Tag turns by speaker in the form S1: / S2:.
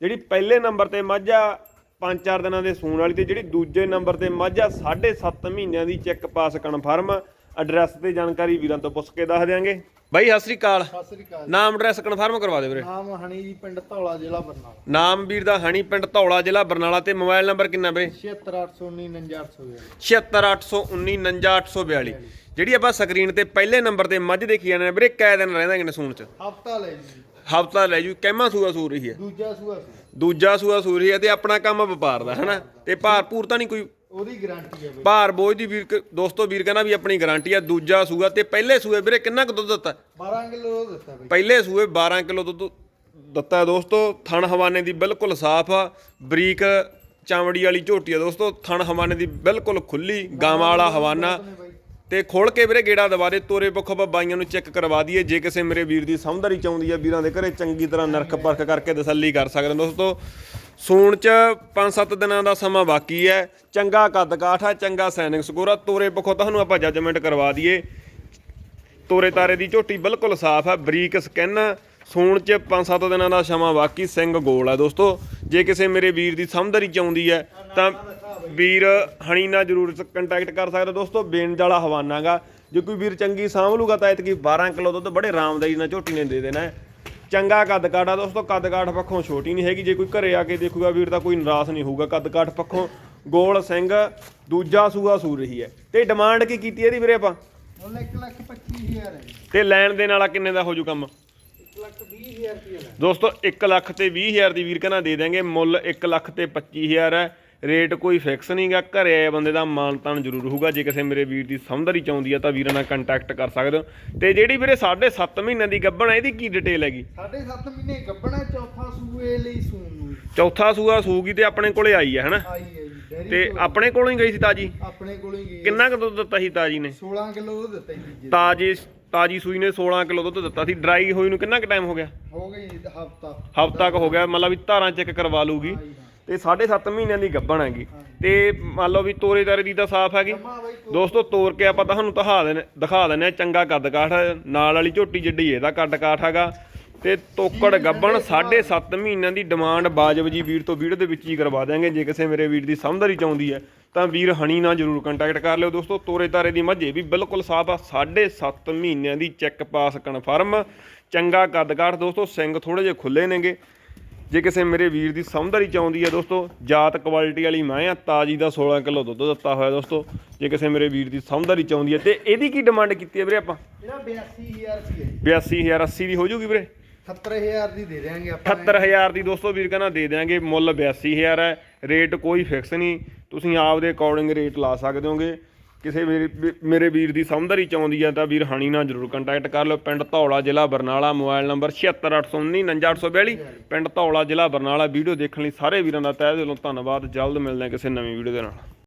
S1: ਜਿਹੜੀ ਪਹਿਲੇ ਨੰਬਰ ਤੇ ਮੱਝ ਆ ਪੰਜ ਚਾਰ ਦਿਨਾਂ ਦੇ ਸੂਣ ਵਾਲੀ ਤੇ ਜਿਹੜੀ ਦੂਜੇ ਨੰਬਰ ਤੇ ਮੱਝ ਆ 7.5 ਮਹੀਨਿਆਂ ਦੀ ਚੈੱਕ ਪਾਸ ਕਨਫਰਮ। ਐਡਰੈਸ ਤੇ ਜਾਣਕਾਰੀ ਵੀਰਾਂ ਤੋਂ ਪੁੱਛ ਕੇ ਦੱਸ ਦਿਆਂਗੇ। ਬਾਈ ਸਤਿ ਸ੍ਰੀ ਅਕਾਲ।
S2: ਸਤਿ ਸ੍ਰੀ ਅਕਾਲ
S1: ਨਾਮ ਐਡਰੈਸ ਕਨਫਰਮ ਕਰਵਾ ਦਿਓ ਵੀਰੇ।
S2: ਨਾਮ ਹਣੀ ਜੀ ਪਿੰਡ ਧੌਲਾ ਜ਼ਿਲ੍ਹਾ ਬਰਨਾਲਾ।
S1: ਨਾਮ ਵੀਰ ਦਾ ਹਣੀ ਪਿੰਡ ਧੌਲਾ ਜ਼ਿਲ੍ਹਾ ਬਰਨਾਲਾ ਤੇ ਮੋਬਾਈਲ ਨੰਬਰ ਕਿੰਨਾ ਵੀਰੇ?
S2: 76819
S1: 76819 ਜਿਹੜੀ ਆਪਾਂ ਸਕਰੀਨ ਤੇ ਪਹਿਲੇ ਨੰਬਰ ਤੇ ਮੱਝ ਦੇਖੀ ਜਾਂਦੇ ਨੇ ਵੀਰੇ ਕੈ ਦਿਨ ਰਹਿੰਦਾ ਕਿਨੇ ਸੂਣ ਚ?
S2: ਹਫਤਾ ਲੈ ਜੀ।
S1: ਹਫਤਾ ਲੈ ਜੂ ਕਹਿਮਾ ਸੂਆ ਸੂ ਰਹੀ ਹੈ।
S2: ਦੂਜਾ ਸੂਆ ਸੀ।
S1: ਦੂਜਾ ਸੂਆ ਸੂ ਰਹੀ ਹੈ ਤੇ ਆਪਣਾ ਕੰਮ ਵਪਾਰ ਦਾ ਹਨਾ? ਤੇ ਭਾਰ ਭੂਰ ਤਾਂ ਨਹੀਂ ਕੋਈ?
S2: ਉਹਦੀ ਗਾਰੰਟੀ ਹੈ ਬਈ।
S1: ਭਾਰ ਬੋਝ ਦੀ ਵੀਰ ਕ- ਦੋਸਤੋ ਵੀਰ ਕਹਿੰਦਾ ਵੀ ਆਪਣੀ ਗਾਰੰਟੀ ਆ ਦੂਜਾ ਸੂਆ ਤੇ ਪਹਿਲੇ ਸੂਏ ਵੀਰੇ ਕਿੰਨਾ ਕੁ ਦੁੱਧ ਦਿੱਤਾ?
S2: 12 ਕਿਲੋ ਦਿੱਤਾ ਬਈ।
S1: ਪਹਿਲੇ ਸੂਏ 12 ਕਿਲੋ ਦੁੱਧ ਦਿੱਤਾ ਦੋਸਤੋ ਥਣ ਹਵਾਨੇ ਦੀ ਬਿਲਕੁਲ ਸਾਫ਼ ਆ ਬਰੀਕ ਚਾਮੜੀ ਵਾਲੀ ਝੋਟੀ ਆ ਦੋਸਤੋ ਥਣ ਹਵਾਨੇ ਦੀ ਬਿਲਕੁਲ ਖੁੱਲੀ ਗਾਵਾਂ ਵਾਲਾ ਹਵਾਨਾ ਤੇ ਖੋਲ ਕੇ ਵੀਰੇ ਗੇੜਾ ਦਵਾ ਦੇ, ਤੋਰੇ ਪੱਖੋਂ ਆਪਾਂ ਬਾਈਆਂ ਨੂੰ ਚੈੱਕ ਕਰਵਾ ਦਈਏ। ਜੇ ਕਿਸੇ ਮੇਰੇ ਵੀਰ ਦੀ ਸਮਝਦਾਰੀ ਚਾਹੁੰਦੀ ਆ, ਵੀਰਾਂ ਦੇ ਘਰੇ ਚੰਗੀ ਤਰ੍ਹਾਂ ਨਰਖ ਪਰਖ ਕਰਕੇ ਤਸੱਲੀ ਕਰ ਸਕਦੇ ਹੋ ਦੋਸਤੋ, ਸੂਣ ਚ 5-7 ਦਿਨਾਂ ਦਾ ਸਮਾਂ ਬਾਕੀ ਹੈ ਚੰਗਾ ਕੱਦ ਕਾਠ ਆ ਚੰਗਾ ਸੈਨਿਕ ਸਕੋਰ ਆ। ਤੋਰੇ ਪੱਖੋਂ ਤੁਹਾਨੂੰ ਆਪਾਂ ਜੱਜਮੈਂਟ ਕਰਵਾ ਦਈਏ। ਤੋਰੇ ਤਾਰੇ ਦੀ ਝੋਟੀ ਬਿਲਕੁਲ ਸਾਫ਼ ਹੈ ਬਰੀਕ ਸਕਿਨ ਸੂਣ ਚ 5-7 ਦਿਨਾਂ ਦਾ ਸਮਾਂ ਬਾਕੀ ਸਿੰਘ ਗੋਲ ਹੈ ਦੋਸਤੋ। ਜੇ ਕਿਸੇ ਮੇਰੇ ਵੀਰ ਦੀ ਸਮਝਦਾਰੀ ਚਾਹੁੰਦੀ ਹੈ ਤਾਂ ਵੀਰ ਹਣੀ ਨਾਲ ਜ਼ਰੂਰ ਕੰਟੈਕਟ ਕਰ ਸਕਦਾ ਦੋਸਤੋ ਬੇਨਜ ਵਾਲਾ ਹਵਾਨਾਗਾ ਜੇ ਕੋਈ ਵੀਰ ਚੰਗੀ ਸਾਂਭ ਲੂਗਾ ਤਾਂ ਇਤਕੀ 12 ਕਿਲੋ ਦੁੱਧ ਬੜੇ ਆਰਾਮਦਾਈ ਨਾਲ ਝੋਟੀ ਨੇ ਦੇ ਦੇਣਾ ਚੰਗਾ ਕੱਦ ਕਾਠ ਦੋਸਤੋ ਕੱਦ ਕਾਠ ਪੱਖੋਂ ਛੋਟੀ ਨਹੀਂ ਹੈਗੀ। ਜੇ ਕੋਈ ਘਰੇ ਆ ਕੇ ਦੇਖੂਗਾ ਵੀਰ ਤਾਂ ਕੋਈ ਨਿਰਾਸ਼ ਨਹੀਂ ਹੋਊਗਾ। ਕੱਦ ਕਾਠ ਪੱਖੋਂ ਗੋਲ ਸਿੰਘ ਦੂਜਾ ਸੂਆ ਸੂ ਰਹੀ ਹੈ। ਤੇ ਡਿਮਾਂਡ ਕੀ ਕੀਤੀ ਇਹਦੀ ਵੀਰੇ ਆਪਾਂ?
S2: ਮੁੱਲ 1 ਲੱਖ 25000 ਹੈ। ਜੀ
S1: ਤੇ ਲੈਣ ਦੇਣ ਵਾਲਾ ਕਿੰਨੇ ਦਾ ਹੋ ਜੂ ਕੰਮ? ਦੋਸਤੋ 1 ਲੱਖ ਤੇ 20000 ਦੀ ਵੀਰ ਕਹਿੰਦਾ ਦੇ ਦਾਂਗੇ ਮੁੱਲ 1 ਲੱਖ ਤੇ 25000 ਹੈ। ਰੇਟ ਕੋਈ ਫਿਕਸ ਨਹੀਂਗਾ ਘਰੇ ਆਏ ਬੰਦੇ ਦਾ ਮਾਨ ਤਾਨ ਜ਼ਰੂਰ ਹੋਊਗਾ। ਜੇ ਕਿਸੇ ਮੇਰੇ ਵੀਰ ਦੀ ਸਮਝਦਾਰੀ ਚਾਹੁੰਦੀ ਆ ਤਾਂ ਵੀਰਾਂ ਨਾਲ ਕੰਟੈਕਟ ਕਰ ਸਕਦੇ ਹੋ। ਤੇ ਜਿਹੜੀ ਵੀਰੇ 7.5 ਮਹੀਨਿਆਂ ਦੀ ਗੱਭਣ ਹੈ ਇਹਦੀ ਕੀ ਡਿਟੇਲ ਹੈਗੀ?
S2: ਸਾਢੇ 7 ਮਹੀਨੇ ਗੱਬਣਾ ਚੌਥਾ ਸੂਏ ਲਈ ਸੂਣ ਨੂੰ।
S1: ਚੌਥਾ ਸੂਆ ਸੂਗੀ ਤੇ ਆਪਣੇ ਕੋਲੇ ਆਈ ਹੈ ਹਨਾ?
S2: ਆਈ ਹੈ ਜੀ
S1: ਤੇ ਆਪਣੇ ਕੋਲੋਂ ਹੀ ਗਈ ਸੀ ਤਾਜੀ?
S2: ਆਪਣੇ ਕੋਲ ਹੀ ਗਈ।
S1: ਕਿੰਨਾ ਕੁ ਦੁੱਧ ਦਿੱਤਾ ਸੀ ਤਾਜੀ ਨੇ?
S2: 16 ਕਿਲੋ ਉਹ ਦਿੱਤਾ ਜੀ ਤੀਜੇ
S1: ਤਾਜੀ ਸੂਈ ਨੇ 16 ਕਿਲੋ ਦੁੱਧ ਦਿੱਤਾ ਸੀ। ਡਰਾਈ ਹੋਈ ਨੂੰ ਕਿੰਨਾ ਕੁ ਟਾਈਮ ਹੋ ਗਿਆ?
S2: ਹੋ ਗਈ ਹਫਤਾ।
S1: ਹਫ਼ਤਾ ਕੁ ਹੋ ਗਿਆ ਮਤਲਬ ਵੀ ਧਾਰਾਂ ਚੈੱਕ ਕਰਵਾ ਲੂਗੀ ਤੇ 7.5 ਮਹੀਨਿਆਂ ਦੀ ਗੱਭਣ ਹੈਗੀ। ਤੇ ਮੰਨ ਲਓ ਵੀ ਤੋਰੇ ਤਾਰੇ ਦੀ ਤਾਂ ਸਾਫ਼ ਹੈਗੀ। ਦੋਸਤੋ ਤੋਰ ਕੇ ਆਪਾਂ ਤੁਹਾਨੂੰ ਦਿਖਾ ਦੇਣੇ ਦਿਖਾ ਦਿੰਦੇ ਆ ਚੰਗਾ ਕੱਦ ਕਾਠ। ਨਾਲ ਵਾਲੀ ਝੋਟੀ ਜਿੱਡੀ ਇਹਦਾ ਕੱਦ ਕਾਠ ਹੈਗਾ। ਤੇ ਤੋਕੜ ਗੱਬਣ 7.5 ਮਹੀਨਿਆਂ ਦੀ ਡਿਮਾਂਡ ਬਾਜਬ ਜੀ ਵੀਰ ਤੋਂ ਵੀਡੀਓ ਦੇ ਵਿੱਚ ਹੀ ਕਰਵਾ ਦਿਆਂਗੇ। ਜੇ ਕਿਸੇ ਮੇਰੇ ਵੀਰ ਦੀ ਸਮਝਦਾਰੀ ਚਾਹੁੰਦੀ ਹੈ ਤਾਂ ਵੀਰ ਹਣੀ ਨਾਲ ਜਰੂਰ ਕੰਟੈਕਟ ਕਰ ਲਿਓ। ਦੋਸਤੋ ਤੋਰੇ ਤਾਰੇ ਦੀ ਮੱਝੇ ਵੀ ਬਿਲਕੁਲ ਸਾਫ਼ ਆ। 7.5 ਮਹੀਨਿਆਂ ਦੀ ਚੈੱਕ ਪਾਸ ਕਨਫਰਮ ਚੰਗਾ ਕੱਦ ਕਾਠ ਦੋਸਤੋ ਸਿੰਘ ਥੋੜੇ ਜਿਹੇ ਖੁੱਲੇ ਨੇਗੇ। ਜੇ ਕਿਸੇ ਮੇਰੇ ਵੀਰ ਦੀ ਸਮਝਦਾਰੀ ਚਾਹੁੰਦੀ ਹੈ ਦੋਸਤੋ ਜਾਤ ਕੁਆਲਿਟੀ ਵਾਲੀ ਮੈਂ ਆ ਤਾਜੀ ਦਾ 16 ਕਿਲੋ ਦੁੱਧ ਦਿੱਤਾ ਹੋਇਆ ਦੋਸਤੋ। ਜੇ ਕਿਸੇ ਮੇਰੇ ਵੀਰ ਦੀ ਸਮਝਦਾਰੀ ਚਾਹੁੰਦੀ ਹੈ ਤੇ ਇਹਦੀ ਕੀ ਡਿਮਾਂਡ ਕੀਤੀ ਹੈ ਵੀਰੇ ਆਪਾਂ?
S2: ਇਹਦਾ 82000 ਰੁਪਏ
S1: 82000 80 ਦੀ ਹੋ ਜੂਗੀ ਵੀਰੇ।
S2: 70000 ਦੀ ਦੇ ਦੇਾਂਗੇ ਆਪਾਂ
S1: 78000 ਦੀ ਦੋਸਤੋ ਵੀਰ ਕਹਿੰਦਾ ਦੇ ਦਿਆਂਗੇ, ਮੁੱਲ 82000 ਹੈ, ਰੇਟ ਕੋਈ ਫਿਕਸ ਨਹੀਂ। ਤੁਸੀਂ ਆਪ ਦੇ ਅਕੋਰਡਿੰਗ ਰੇਟ ਲਾ ਸਕਦੇ ਹੋਗੇ। ਕਿਸੇ ਮੇਰੇ ਮੇਰੇ ਵੀਰ ਦੀ ਸਮਝਦਾਰੀ ਚਾਹੁੰਦੀ ਹੈ ਤਾਂ ਵੀਰ ਹਾਨੀ ਨਾਲ ਜਰੂਰ ਕੰਟੈਕਟ ਕਰ ਲਓ। ਪਿੰਡ ਧੌਲਾ ਜ਼ਿਲ੍ਹਾ ਬਰਨਾਲਾ, ਮੋਬਾਈਲ ਨੰਬਰ 7681999842 ਪਿੰਡ ਧੌਲਾ ਜ਼ਿਲ੍ਹਾ ਬਰਨਾਲਾ, ਵੀਡੀਓ ਦੇਖਣ ਲਈ ਸਾਰੇ ਵੀਰਾਂ ਦਾ ਤਹਿ ਦਿਲੋਂ ਧੰਨਵਾਦ। ਜਲਦ ਮਿਲਦੇ ਹਾਂ ਕਿਸੇ ਨਵੀਂ ਵੀਡੀਓ ਦੇ ਨਾਲ।